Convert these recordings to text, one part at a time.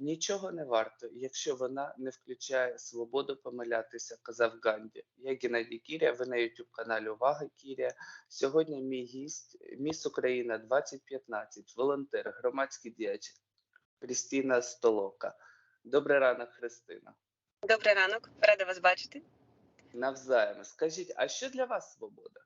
нічого не варта, якщо вона не включає свободу помилятися, казав Ганді. Я Геннадій Кіря, ви на YouTube каналі Увага Кіря. Сьогодні мій гість, міс Україна 2015, волонтер, громадський діяч Крістіна Столока. Добрий ранок, Христина. Добрий ранок, рада вас бачити. Навзаєм. Скажіть, а що для вас свобода?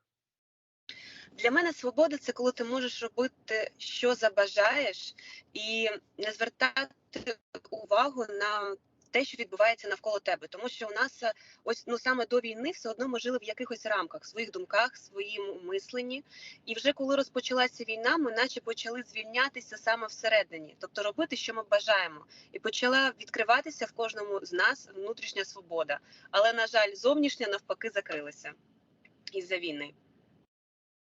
Для мене свобода це коли ти можеш робити, що забажаєш, і не звертати увагу на те, що відбувається навколо тебе. Тому що у нас е, ось ну саме до війни все одно ми жили в якихось рамках, в своїх думках, своїм мисленні. І вже коли розпочалася війна, ми наче почали звільнятися саме всередині, тобто робити, що ми бажаємо, і почала відкриватися в кожному з нас внутрішня свобода. Але на жаль, зовнішня навпаки закрилася із-за війни.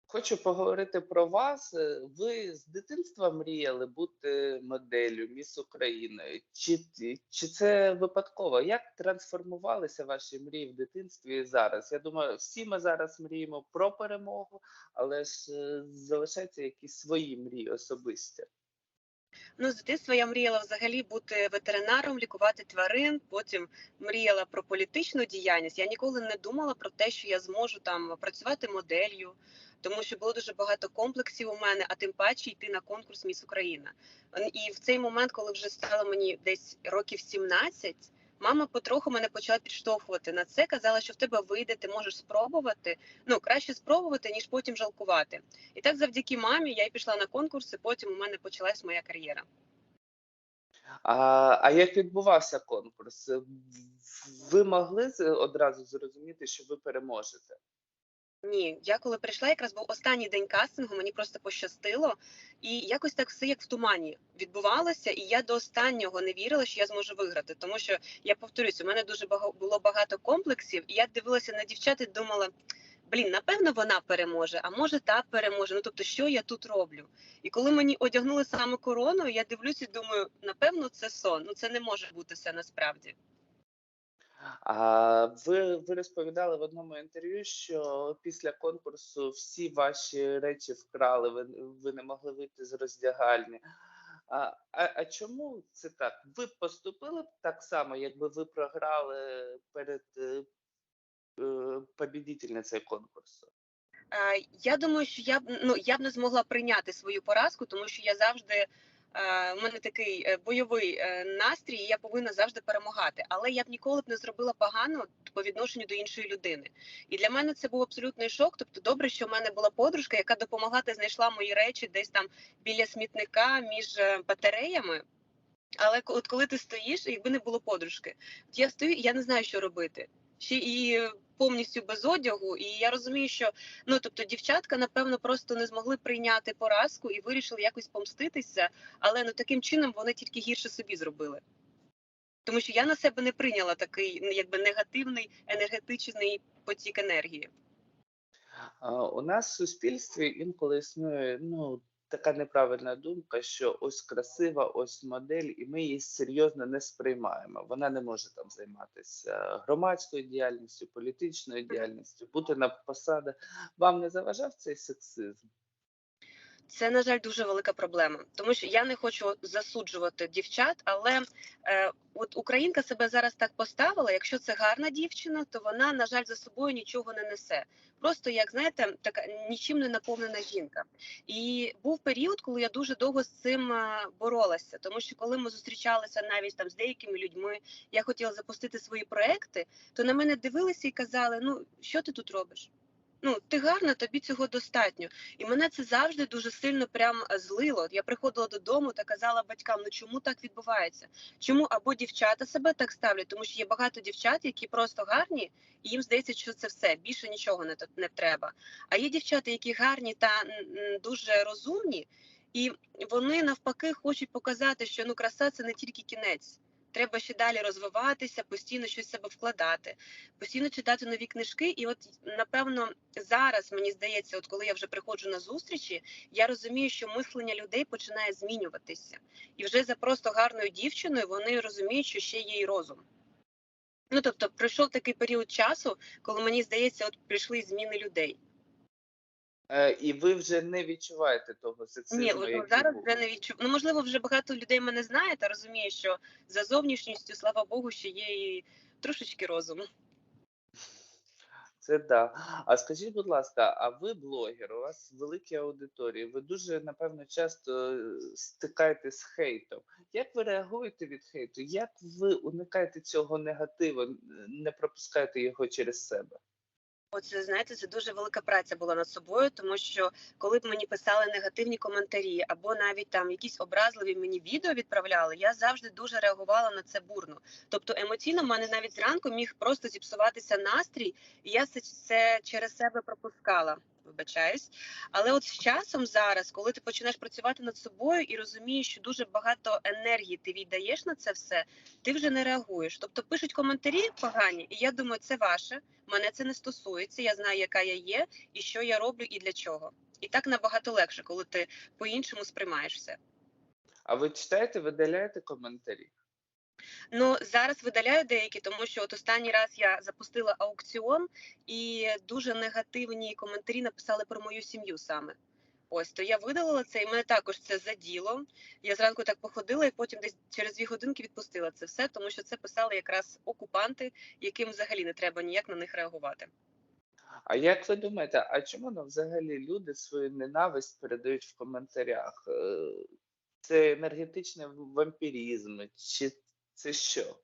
Хочу поговорити про вас. Е, Ви з дитинства мріяли бути моделлю Міс України? Чи, чи це випадково? Як трансформувалися ваші мрії в дитинстві зараз? Я думаю, всі ми зараз мріємо про перемогу, але ж е, залишаються якісь свої мрії особисті. Ну, з дитинства я мріяла взагалі бути ветеринаром, лікувати тварин. Потім мріяла про політичну діяльність. Я ніколи не думала про те, що я зможу там працювати моделлю, тому що було дуже багато комплексів у мене, а тим паче йти на конкурс Міс Україна. І в цей момент, коли вже стало мені десь років 17, Мама потроху мене почала підштовхувати на це. Казала, що в тебе вийде, ти можеш спробувати. Ну краще спробувати, ніж потім жалкувати. І так, завдяки мамі, я й пішла на конкурси. Потім у мене почалась моя кар'єра. А, а як відбувався конкурс? Ви могли одразу зрозуміти, що ви переможете? Ні, я коли прийшла, якраз був останній день кастингу, мені просто пощастило, і якось так все як в тумані відбувалося, і я до останнього не вірила, що я зможу виграти. Тому що я повторюсь, у мене дуже було багато комплексів, і я дивилася на дівчат і думала. Блін, напевно, вона переможе, а може та переможе. Ну тобто, що я тут роблю? І коли мені одягнули саме корону, я дивлюся і думаю, напевно, це сон. Ну це не може бути все насправді. А ви, ви розповідали в одному інтерв'ю, що після конкурсу всі ваші речі вкрали, ви, ви не могли вийти з роздягальні. А, а, а чому це так? Ви б поступили б так само, якби ви програли перед е, е, побідительницею конкурсу? Е, Я думаю, що я б ну я б не змогла прийняти свою поразку, тому що я завжди е, у мене такий е, бойовий е, настрій, і я повинна завжди перемагати. Але я б ніколи б не зробила погано по відношенню до іншої людини. І для мене це був абсолютний шок. Тобто, добре, що в мене була подружка, яка допомогла та знайшла мої речі десь там біля смітника між батареями. Але от коли ти стоїш, якби не було подружки, от я стою, і я не знаю, що робити. Ще і повністю без одягу, і я розумію, що ну тобто дівчатка напевно просто не змогли прийняти поразку і вирішили якось помститися, але ну таким чином вони тільки гірше собі зробили. Тому що я на себе не прийняла такий ну, якби негативний енергетичний потік енергії. У нас в суспільстві інколи існує ну, така неправильна думка, що ось красива, ось модель, і ми її серйозно не сприймаємо. Вона не може там займатися громадською діяльністю, політичною діяльністю, бути на посадах. Вам не заважав цей сексизм? Це на жаль дуже велика проблема, тому що я не хочу засуджувати дівчат, але е, от українка себе зараз так поставила. Якщо це гарна дівчина, то вона на жаль за собою нічого не несе. Просто як знаєте, така нічим не наповнена жінка. І був період, коли я дуже довго з цим е, боролася, тому що коли ми зустрічалися навіть там з деякими людьми, я хотіла запустити свої проекти, то на мене дивилися і казали: Ну що ти тут робиш? Ну, ти гарна, тобі цього достатньо. І мене це завжди дуже сильно прям е, злило. Я приходила додому та казала батькам: ну чому так відбувається? Чому або дівчата себе так ставлять? Тому що є багато дівчат, які просто гарні, і їм здається, що це все більше нічого не не треба. А є дівчата, які гарні та дуже розумні, і вони навпаки хочуть показати, що ну краса це не тільки кінець. Треба ще далі розвиватися, постійно щось в себе вкладати, постійно читати нові книжки. І от напевно зараз мені здається, от коли я вже приходжу на зустрічі, я розумію, що мислення людей починає змінюватися, і вже за просто гарною дівчиною вони розуміють, що ще є й розум. Ну тобто, пройшов такий період часу, коли мені здається, от прийшли зміни людей. Е, і ви вже не відчуваєте того Ні, сексизму, от, ну, який зараз був? вже не відчу... Ну, можливо, вже багато людей мене знає та розуміє, що за зовнішністю, слава Богу, ще є і трошечки розуму. Це да. А скажіть, будь ласка, а ви блогер, у вас великі аудиторії, ви дуже, напевно, часто е, стикаєтесь з хейтом. Як ви реагуєте від хейту? Як ви уникаєте цього негативу, не пропускаєте його через себе? Оце знаєте, це дуже велика праця була над собою, тому що коли б мені писали негативні коментарі, або навіть там якісь образливі мені відео відправляли, я завжди дуже реагувала на це бурно. Тобто емоційно в мене навіть зранку міг просто зіпсуватися настрій, і я це, це через себе пропускала. Вибачаюсь, але от з часом зараз, коли ти починаєш працювати над собою і розумієш, що дуже багато енергії ти віддаєш на це все, ти вже не реагуєш. Тобто пишуть коментарі погані, і я думаю, це ваше. Мене це не стосується. Я знаю, яка я є, і що я роблю, і для чого. І так набагато легше, коли ти по-іншому сприймаєш все. А ви читаєте, видаляєте коментарі? Ну зараз видаляю деякі, тому що от останній раз я запустила аукціон, і дуже негативні коментарі написали про мою сім'ю саме. Ось то я видалила це, і мене також це заділо. Я зранку так походила, і потім десь через дві годинки відпустила це все, тому що це писали якраз окупанти, яким взагалі не треба ніяк на них реагувати. А як ви думаєте, а чому нам взагалі люди свою ненависть передають в коментарях? Е, Це енергетичний вампіризм, чи це що?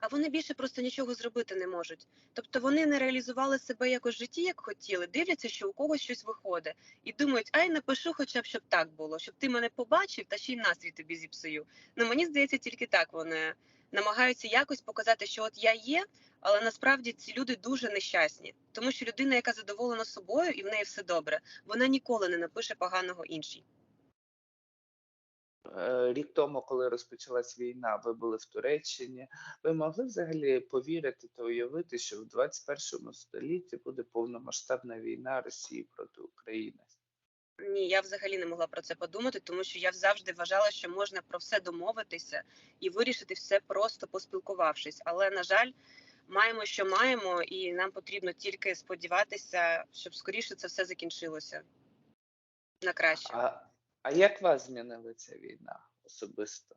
А вони більше просто нічого зробити не можуть. Тобто вони не реалізували себе якось в житті, як хотіли, дивляться, що у когось щось виходить, і думають, ай напишу, хоча б щоб так було, щоб ти мене побачив, та ще й настрій тобі зіпсую. Ну мені здається, тільки так вони намагаються якось показати, що от я є, але насправді ці люди дуже нещасні, тому що людина, яка задоволена собою і в неї все добре, вона ніколи не напише поганого іншій. Е, Рік тому, коли розпочалась війна, ви були в Туреччині. Ви могли взагалі повірити та уявити, що в 21 столітті буде повномасштабна війна Росії проти України? Ні, я взагалі не могла про це подумати, тому що я завжди вважала, що можна про все домовитися і вирішити все просто поспілкувавшись. Але на жаль, маємо, що маємо, і нам потрібно тільки сподіватися, щоб скоріше це все закінчилося на краще. А, а як вас змінила ця війна особисто?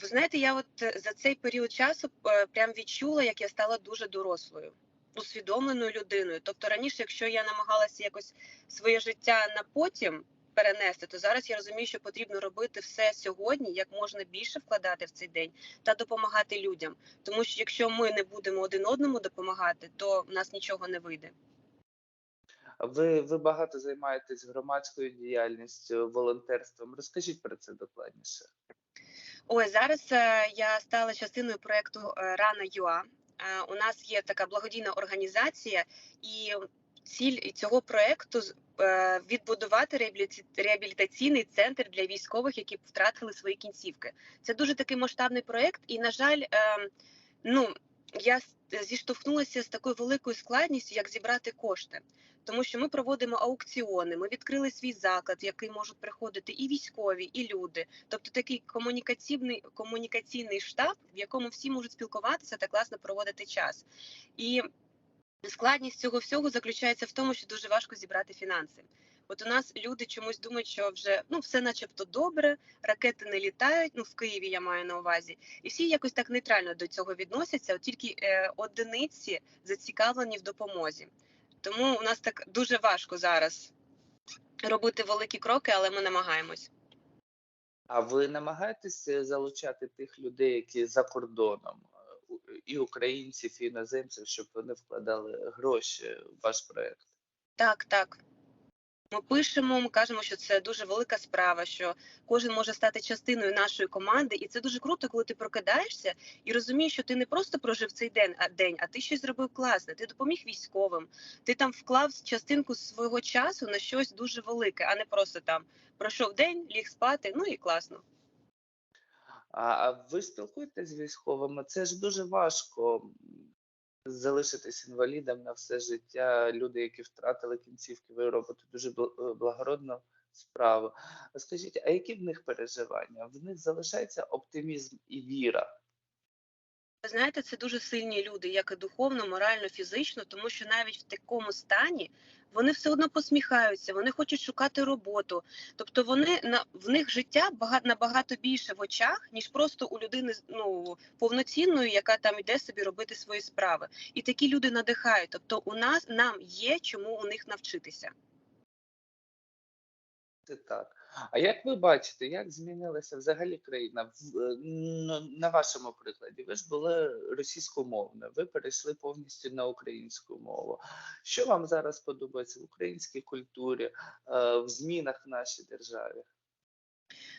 Ви знаєте, я от е, за цей період часу е, прям відчула, як я стала дуже дорослою, усвідомленою людиною. Тобто раніше, якщо я намагалася якось своє життя на потім перенести, то зараз я розумію, що потрібно робити все сьогодні, як можна більше вкладати в цей день та допомагати людям. Тому що якщо ми не будемо один одному допомагати, то в нас нічого не вийде. Ви, ви багато займаєтесь громадською діяльністю, волонтерством. Розкажіть про це докладніше. Ой, зараз е, я стала частиною проекту е, Рана ЮА. Е, У нас є така благодійна організація, і ціль цього проекту відбудувати реабілітаційний центр для військових, які втратили свої кінцівки. Це дуже такий масштабний проект, і на жаль, ну я зіштовхнулася з такою великою складністю, як зібрати кошти. Тому що ми проводимо аукціони, ми відкрили свій заклад, в який можуть приходити і військові, і люди. Тобто такий комунікаційний комунікаційний штаб, в якому всі можуть спілкуватися та класно проводити час. І складність цього всього заключається в тому, що дуже важко зібрати фінанси. От у нас люди чомусь думають, що вже ну все, начебто, добре, ракети не літають. Ну в Києві я маю на увазі, і всі якось так нейтрально до цього відносяться. От тільки е, одиниці зацікавлені в допомозі. Тому у нас так дуже важко зараз робити великі кроки, але ми намагаємось. А ви намагаєтесь е, залучати тих людей, які за кордоном, е, і українців, і іноземців, щоб вони вкладали гроші в ваш проект? Так, так. Ми пишемо, ми кажемо, що це дуже велика справа, що кожен може стати частиною нашої команди, і це дуже круто, коли ти прокидаєшся і розумієш, що ти не просто прожив цей день, а день, а ти щось зробив класне. Ти допоміг військовим, ти там вклав частинку свого часу на щось дуже велике, а не просто там пройшов день, ліг спати. Ну і класно. А, ви спілкуєтесь з військовими? Це ж дуже важко залишитись інвалідом на все життя. Люди, які втратили кінцівки, ви робите дуже е, благородну справу. Скажіть, а які в них переживання? В них залишається оптимізм і віра? Ви знаєте, це дуже сильні люди, як і духовно, морально, фізично, тому що навіть в такому стані вони все одно посміхаються, вони хочуть шукати роботу. Тобто вони на в них життя багато набагато більше в очах, ніж просто у людини ну повноцінної, яка там іде собі робити свої справи. І такі люди надихають. Тобто, у нас нам є чому у них навчитися. Це так. А як ви бачите, як змінилася взагалі країна? В- е, На вашому прикладі, ви ж були російськомовною, ви перейшли повністю на українську мову. Що вам зараз подобається в українській культурі, е, в змінах в нашій державі?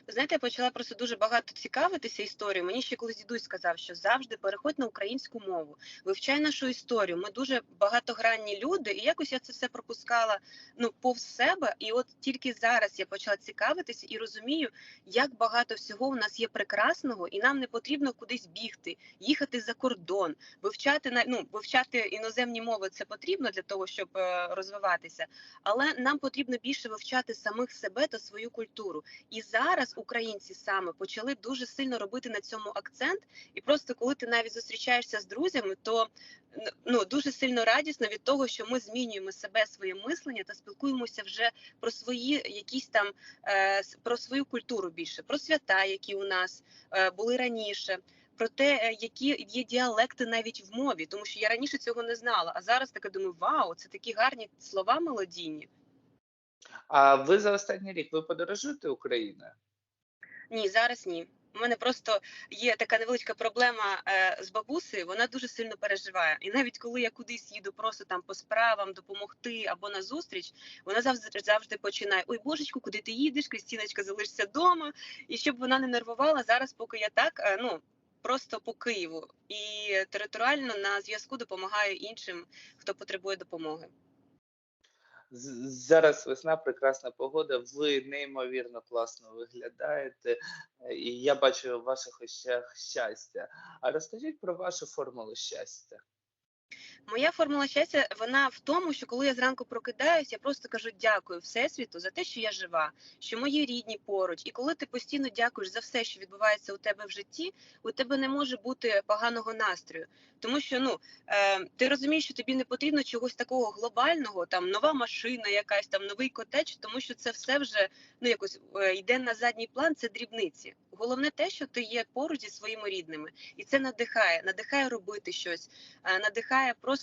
Ви знаєте, я почала просто дуже багато цікавитися історією. Мені ще колись дідусь сказав, що завжди переходь на українську мову, вивчай нашу історію. Ми дуже багатогранні люди, і якось я це все пропускала ну повз себе. І от тільки зараз я почала цікавитися і розумію, як багато всього у нас є прекрасного, і нам не потрібно кудись бігти, їхати за кордон, вивчати на ну вивчати іноземні мови. Це потрібно для того, щоб е, розвиватися, але нам потрібно більше вивчати самих себе та свою культуру. І зараз українці саме почали дуже сильно робити на цьому акцент. І просто коли ти навіть зустрічаєшся з друзями, то ну дуже сильно радісно від того, що ми змінюємо себе, своє мислення та спілкуємося вже про свої якісь там е, про свою культуру більше, про свята, які у нас е, були раніше. Про те, е, які є діалекти навіть в мові, тому що я раніше цього не знала. А зараз таке думаю, вау, це такі гарні слова мелодійні. А ви за останній рік ви подорожуєте Україною? Ні, зараз ні. У мене просто є така невеличка проблема е, з бабусею. Вона дуже сильно переживає. І навіть коли я кудись їду, просто там по справам допомогти або на зустріч, вона завжди завжди починає: Ой, божечку, куди ти їдеш? Крістіночка, залишся вдома. І щоб вона не нервувала, зараз, поки я так, е, ну просто по Києву і територіально на зв'язку допомагаю іншим, хто потребує допомоги. Зараз весна, прекрасна погода, ви неймовірно класно виглядаєте, е, і я бачу в ваших очах щастя. А розкажіть про вашу формулу щастя. Моя формула щастя вона в тому, що коли я зранку прокидаюсь, я просто кажу дякую Всесвіту за те, що я жива, що мої рідні поруч. І коли ти постійно дякуєш за все, що відбувається у тебе в житті, у тебе не може бути поганого настрою. Тому що ну е, ти розумієш, що тобі не потрібно чогось такого глобального, там нова машина, якась там новий котедж, тому що це все вже ну якось е, йде на задній план. Це дрібниці. Головне те, що ти є поруч зі своїми рідними, і це надихає, надихає робити щось, е, надихає просто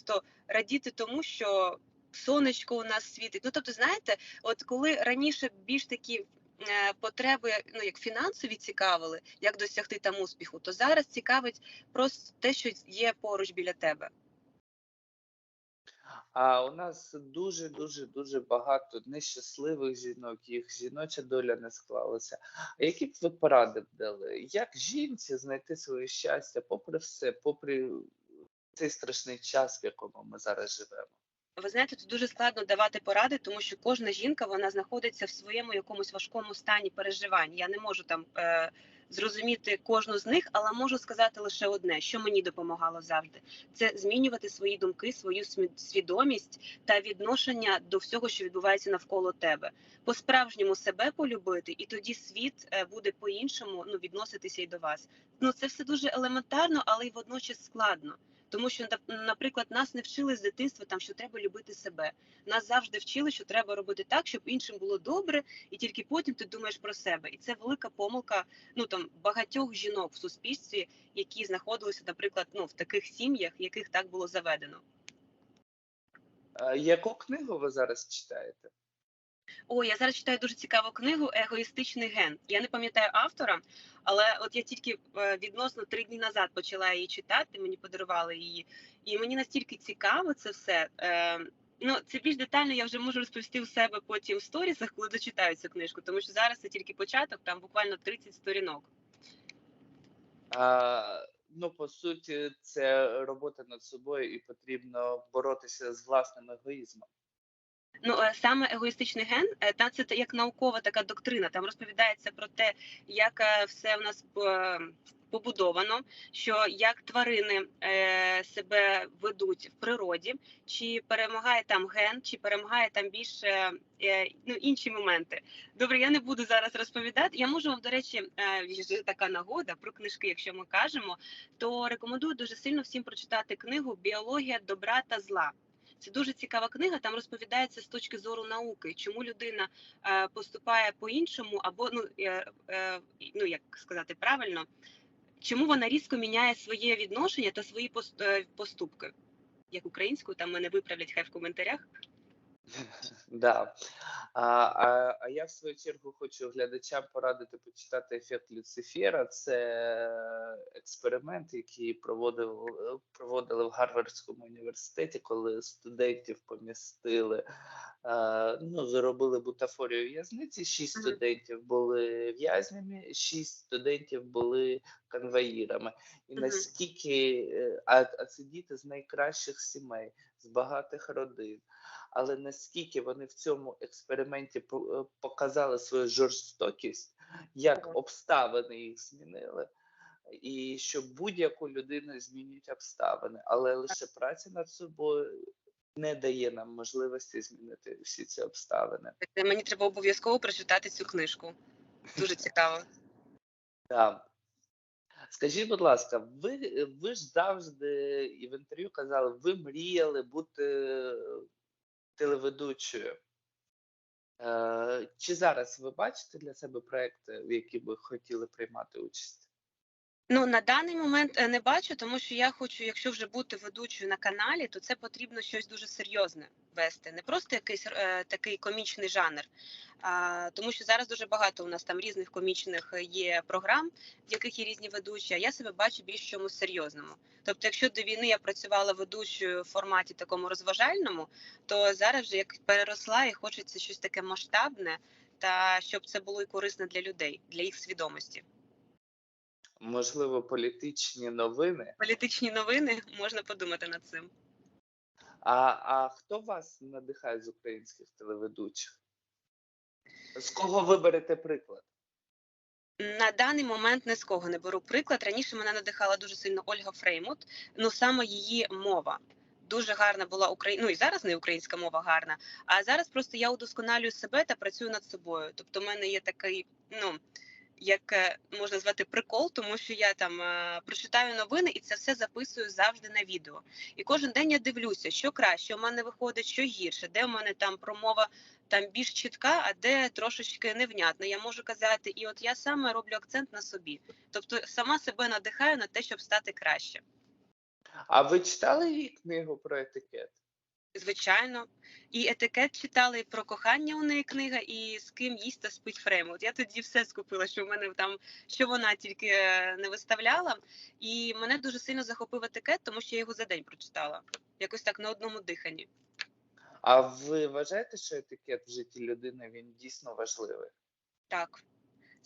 радіти тому, що сонечко у нас світить. Ну тобто, знаєте, от коли раніше більш такі е, потреби, ну як фінансові цікавили, як досягти там успіху, то зараз цікавить просто те, що є поруч біля тебе. А у нас дуже дуже дуже багато нещасливих жінок, їх жіноча доля не склалася. А які б ви поради б дали? Як жінці знайти своє щастя, попри все, попри цей страшний час, в якому ми зараз живемо? Ви знаєте, тут дуже складно давати поради, тому що кожна жінка вона знаходиться в своєму якомусь важкому стані переживань. Я не можу там е, зрозуміти кожну з них, але можу сказати лише одне, що мені допомагало завжди: це змінювати свої думки, свою свідомість та відношення до всього, що відбувається навколо тебе. По-справжньому себе полюбити, і тоді світ е, буде по-іншому ну, відноситися і до вас. Ну це все дуже елементарно, але й водночас складно. Тому що наприклад, нас не вчили з дитинства там, що треба любити себе. Нас завжди вчили, що треба робити так, щоб іншим було добре, і тільки потім ти думаєш про себе. І це велика помилка ну там багатьох жінок в суспільстві, які знаходилися, наприклад, ну в таких сім'ях, яких так було заведено. Яку книгу ви зараз читаєте? О, я зараз читаю дуже цікаву книгу Егоїстичний ген. Я не пам'ятаю автора, але от я тільки е, відносно три дні назад почала її читати. Мені подарували її, і мені настільки цікаво це все. Е, Ну, це більш детально я вже можу розповісти у себе потім в сторісах, коли дочитаю цю книжку, тому що зараз це тільки початок, там буквально 30 сторінок. А, ну, по суті, це робота над собою, і потрібно боротися з власним егоїзмом. Ну е, саме егоїстичний ген, е, та це як наукова така доктрина. Там розповідається про те, як е, все в нас побудовано, що як тварини себе ведуть в природі, чи перемагає там ген, чи перемагає там більше ну інші моменти. Добре, я не буду зараз розповідати. Я можу вам, до речі, така нагода про книжки, якщо ми кажемо, то рекомендую дуже сильно всім прочитати книгу Біологія добра та зла. Це дуже цікава книга. Там розповідається з точки зору науки, чому людина е, поступає по-іншому, або ну, е, е, ну як сказати правильно, чому вона різко міняє своє відношення та свої пост- поступки. Як українською, там мене виправлять хай в коментарях. Да. А, а, а я в свою чергу хочу глядачам порадити почитати ефект Люцифера. Це експеримент, який проводив, проводили в Гарвардському університеті, коли студентів помістили, е, ну, зробили бутафорію в'язниці. Шість студентів були в'язнями, шість студентів були конвоїрами. І наскільки е, а, а це діти з найкращих сімей, з багатих родин але наскільки вони в цьому експерименті е, показали свою жорстокість, як обставини їх змінили, і що будь-яку людину змінюють обставини, але лише праця над собою не дає нам можливості змінити всі ці обставини. Мені треба обов'язково прочитати цю книжку. Дуже цікаво. Да. Скажіть, будь ласка, ви, ви ж завжди і в інтерв'ю казали, ви мріяли бути телеведучою. Е, чи зараз ви бачите для себе проекти, в які би хотіли приймати участь? Ну на даний момент е, не бачу, тому що я хочу, якщо вже бути ведучою на каналі, то це потрібно щось дуже серйозне вести, не просто якийсь е, такий комічний жанр. А, тому що зараз дуже багато у нас там різних комічних е, є програм, в яких є різні ведучі. А я себе бачу більш чомусь серйозному. Тобто, якщо до війни я працювала ведучою в форматі такому розважальному, то зараз вже як переросла і хочеться щось таке масштабне, та щоб це було і корисно для людей, для їх свідомості. Можливо, політичні новини. Політичні новини можна подумати над цим. А, а хто вас надихає з українських телеведучих? З кого ви берете приклад? На даний момент не з кого не беру приклад. Раніше мене надихала дуже сильно Ольга Фреймут, ну саме її мова. Дуже гарна була Україна. Ну і зараз не українська мова гарна. А зараз просто я удосконалюю себе та працюю над собою. Тобто, в мене є такий, ну як е, можна звати прикол, тому що я там е, прочитаю новини і це все записую завжди на відео. І кожен день я дивлюся, що краще у мене виходить, що гірше, де у мене там промова там більш чітка, а де трошечки невнятна. Я можу казати, і от я саме роблю акцент на собі. Тобто сама себе надихаю на те, щоб стати краще. А ви читали її книгу про етикет? Звичайно, і етикет читали і про кохання у неї книга, і з ким їсть та спить Фреймут. Я тоді все скупила, що в мене там що вона тільки е, не виставляла. І мене дуже сильно захопив етикет, тому що я його за день прочитала. Якось так на одному диханні. А ви вважаєте, що етикет в житті людини він дійсно важливий? Так.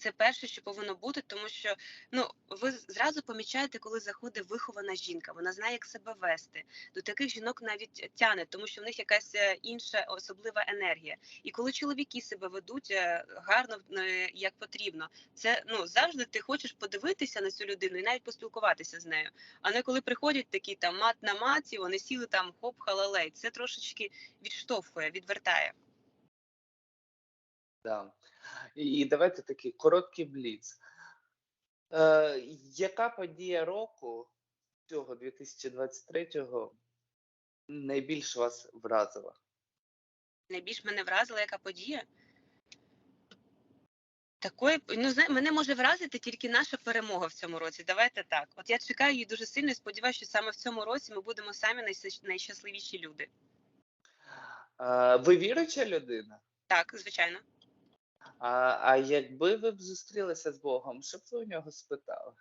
Це перше, що повинно бути, тому що ну ви зразу помічаєте, коли заходить вихована жінка. Вона знає, як себе вести. До таких жінок навіть тяне, тому що в них якась е, інша особлива енергія. І коли чоловіки себе ведуть е, гарно е, як потрібно, це ну завжди ти хочеш подивитися на цю людину і навіть поспілкуватися з нею. А не коли приходять такі там мат на маті, вони сіли там хоп халалей. Це трошечки відштовхує, відвертає. Да. І, давайте такий короткий бліц. Е, яка подія року цього 2023-го найбільше вас вразила? найбільш мене вразила яка подія. Такої ну зна- мене може вразити тільки наша перемога в цьому році. Давайте так. От я чекаю її дуже сильно і сподіваюся, що саме в цьому році ми будемо самі найщасливіші люди. Е, ви віруюча людина? Так, звичайно. А, а якби ви б зустрілися з Богом, що б ви у нього спитали?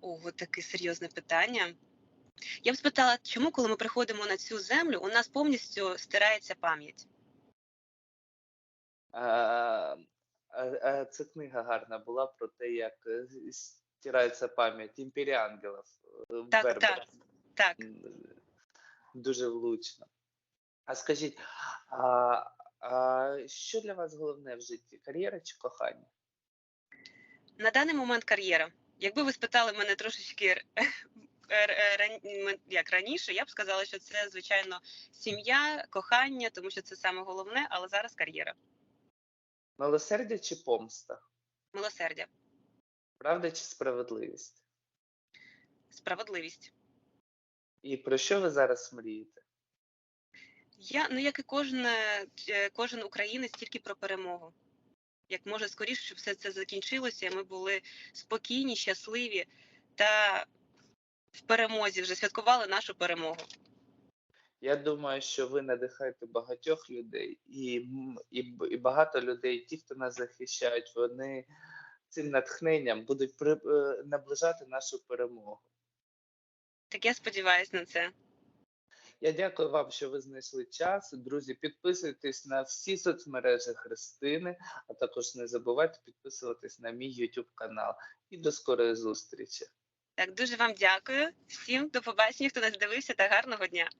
Ого, таке серйозне питання. Я б спитала, чому, коли ми приходимо на цю землю, у нас повністю стирається пам'ять. А, а, а це книга гарна була про те, як е, стирається пам'ять імперія ангелів. е, Так, Вербер. так, так. Дуже влучно. А скажіть, А, а що для вас головне в житті? Кар'єра чи кохання? На даний момент кар'єра. Якби ви спитали мене трошечки ран- м- як раніше, я б сказала, що це звичайно сім'я, кохання, тому що це саме головне, але зараз кар'єра, Милосердя чи помста? милосердя, Правда чи справедливість? справедливість. І про що ви зараз мрієте? Я ну як і кожен, кожен українець тільки про перемогу. Як може скоріше, щоб все це закінчилося, і ми були спокійні, щасливі та в перемозі вже святкували нашу перемогу. Я думаю, що ви надихаєте багатьох людей, і, і, і багато людей, ті, хто нас захищають, вони цим натхненням будуть при, е, наближати нашу перемогу. Так я сподіваюся на це. Я дякую вам, що ви знайшли час. Друзі, підписуйтесь на всі соцмережі Христини, а також не забувайте підписуватись на мій YouTube канал. І до скорої зустрічі. Так, дуже вам дякую. Всім до побачення, хто нас дивився, та гарного дня.